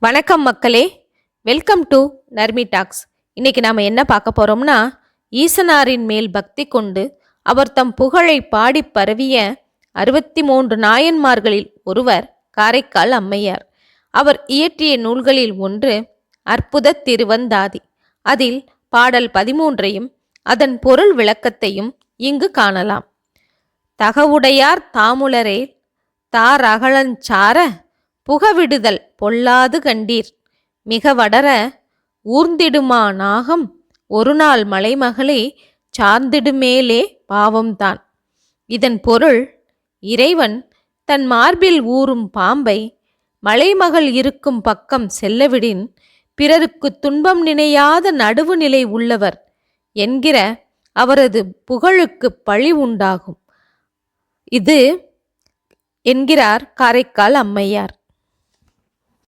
வணக்கம் மக்களே. Welcome to Narmi tax இன்னைக்கு நாம் என்ன பார்க்க போகிறோம்னா ஈசனாரின் மேல் பக்தி கொண்டு அவர் தம் புகழை பாடி பரவிய அறுபத்தி மூன்று நாயன்மார்களில் ஒருவர் காரைக்கால் அம்மையார். அவர் இயற்றிய நூல்களில் ஒன்று அற்புத திருவந்தாதி. அதில் பாடல் பதிமூன்றையும் அதன் பொருள் விளக்கத்தையும் இங்கு காணலாம். தகவுடையார் தாமுலரே தாரகழஞ்சார புகவிடுதல் பொல்லாது கண்டீர். மிக வடர ஊர்ந்திடுமா நாகம்? ஒரு நாள் மலைமகளே சார்ந்திடுமேலே பாவம்தான் இதன் பொருள் இறைவன் தன் மார்பில் ஊறும் பாம்பை மலைமகள் இருக்கும் பக்கம் செல்லவிடின் பிறருக்கு துன்பம் நினையாத நடுவுநிலை உள்ளவர் என்கிற அவரது புகழுக்கு பழி உண்டாகும். இது என்கிறார் காரைக்கால் அம்மையார்.